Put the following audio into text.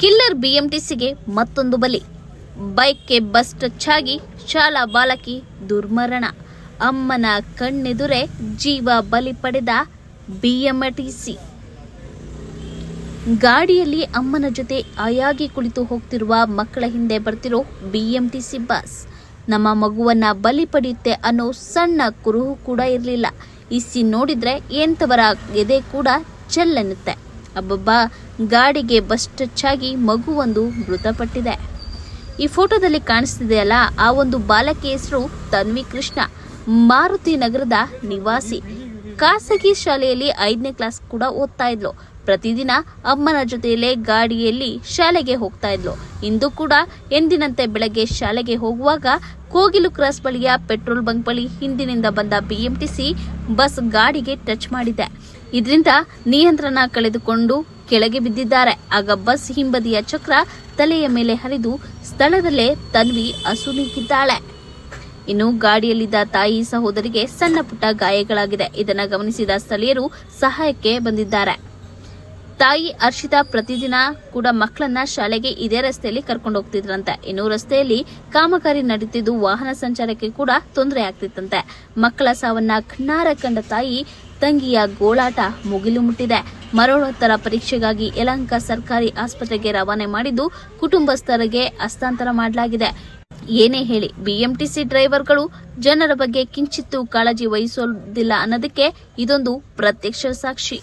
Killer ಬಿಎಂಟಿಸಿಗೆ ಮತ್ತೊಂದು ಬಲಿ. ಬೈಕ್ಗೆ bus touch ಆಗಿ ಶಾಲಾ ಬಾಲಕಿ ದುರ್ಮರಣ. ಅಮ್ಮನ ಕಣ್ಣೆದುರೇ ಜೀವ ಬಲಿ ಪಡೆದ ಬಿಎಂಟಿಸಿ. ಗಾಡಿಯಲ್ಲಿ ಅಮ್ಮನ ಜೊತೆ ಆಯಾಗಿ ಕುಳಿತು ಹೋಗ್ತಿರುವ ಮಕ್ಕಳ ಹಿಂದೆ ಬರ್ತಿರೋ ಬಿಎಂಟಿಸಿ ಬಸ್ ನಮ್ಮ ಮಗುವನ್ನ ಬಲಿ ಪಡೆಯುತ್ತೆ ಅನ್ನೋ ಸಣ್ಣ ಕುರುಹು ಕೂಡ ಇರಲಿಲ್ಲ. ಇಸಿ ನೋಡಿದ್ರೆ ಎಂಥವರ ಎದೆ ಕೂಡ ಚೆಲ್ಲೆನ್ನುತ್ತೆ. ಅಬ್ಬಬ್ಬಾ ಗಾಡಿಗೆ ಬಸ್ ಟಚ್ ಆಗಿ ಮಗುವೊಂದು ಮೃತಪಟ್ಟಿದೆ. ಈ ಫೋಟೋದಲ್ಲಿ ಕಾಣಿಸ್ತಿದೆಯಲ್ಲ, ಆ ಒಂದು ಬಾಲಕಿ ಹೆಸರು ತನ್ವಿ ಕೃಷ್ಣ, ಮಾರುತಿ ನಗರದ ನಿವಾಸಿ. ಖಾಸಗಿ ಶಾಲೆಯಲ್ಲಿ ಐದನೇ ಕ್ಲಾಸ್ ಕೂಡ ಓದ್ತಾ ಇದ್ಲು. ಪ್ರತಿದಿನ ಅಮ್ಮನ ಜೊತೆಯಲ್ಲೇ ಗಾಡಿಯಲ್ಲಿ ಶಾಲೆಗೆ ಹೋಗ್ತಾ ಇದ್ಲು. ಇಂದು ಕೂಡ ಎಂದಿನಂತೆ ಬೆಳಗ್ಗೆ ಶಾಲೆಗೆ ಹೋಗುವಾಗ ಕೋಗಿಲು ಕ್ರಾಸ್ ಬಳಿಯ ಪೆಟ್ರೋಲ್ ಬಂಕ್ ಬಳಿ ಹಿಂದಿನಿಂದ ಬಂದ ಬಿಎಂಟಿಸಿ ಬಸ್ ಗಾಡಿಗೆ ಟಚ್ ಮಾಡಿದೆ. ಇದರಿಂದ ನಿಯಂತ್ರಣ ಕಳೆದುಕೊಂಡು ಕೆಳಗೆ ಬಿದ್ದಿದ್ದಾರೆ. ಆಗ ಬಸ್ ಹಿಂಬದಿಯ ಚಕ್ರ ತಲೆಯ ಮೇಲೆ ಹರಿದು ಸ್ಥಳದಲ್ಲೇ ತನ್ವಿ ಅಸುನೀಗಿದ್ದಾಳೆ ಇನ್ನು ಗಾಡಿಯಲ್ಲಿದ್ದ ತಾಯಿ ಸಹೋದರಿಗೆ ಸಣ್ಣ ಪುಟ್ಟ ಗಾಯಗಳಾಗಿದೆ. ಇದನ್ನು ಗಮನಿಸಿದ ಸ್ಥಳೀಯರು ಸಹಾಯಕ್ಕೆ ಬಂದಿದ್ದಾರೆ. ತಾಯಿ ಅರ್ಷಿತಾ ಪ್ರತಿದಿನ ಕೂಡ ಮಕ್ಕಳನ್ನ ಶಾಲೆಗೆ ಇದೇ ರಸ್ತೆಯಲ್ಲಿ ಕರ್ಕೊಂಡು ಹೋಗ್ತಿದ್ರಂತೆ. ಇನ್ನು ರಸ್ತೆಯಲ್ಲಿ ಕಾಮಗಾರಿ ನಡೀತಿದ್ದು ವಾಹನ ಸಂಚಾರಕ್ಕೆ ಕೂಡ ತೊಂದರೆ ಆಗ್ತಿತ್ತಂತೆ. ಮಕ್ಕಳ ಸಾವನ್ನ ಕಣ್ಣಾರ ಕಂಡ ತಾಯಿ ತಂಗಿಯ ಗೋಳಾಟ ಮುಗಿಲು ಮುಟ್ಟಿದೆ. ಮರಣೋತ್ತರ ಪರೀಕ್ಷೆಗಾಗಿ ಯಲಹಂಕ ಸರ್ಕಾರಿ ಆಸ್ಪತ್ರೆಗೆ ರವಾನೆ ಮಾಡಿದ್ದು ಕುಟುಂಬಸ್ಥರಿಗೆ ಹಸ್ತಾಂತರ ಮಾಡಲಾಗಿದೆ. ಏನೇ ಹೇಳಿ, ಬಿಎಂಟಿಸಿ ಡ್ರೈವರ್ಗಳು ಜನರ ಬಗ್ಗೆ ಕಿಂಚಿತ್ತೂ ಕಾಳಜಿ ವಹಿಸೋದಿಲ್ಲ ಅನ್ನೋದಕ್ಕೆ ಇದೊಂದು ಪ್ರತ್ಯಕ್ಷ ಸಾಕ್ಷಿ.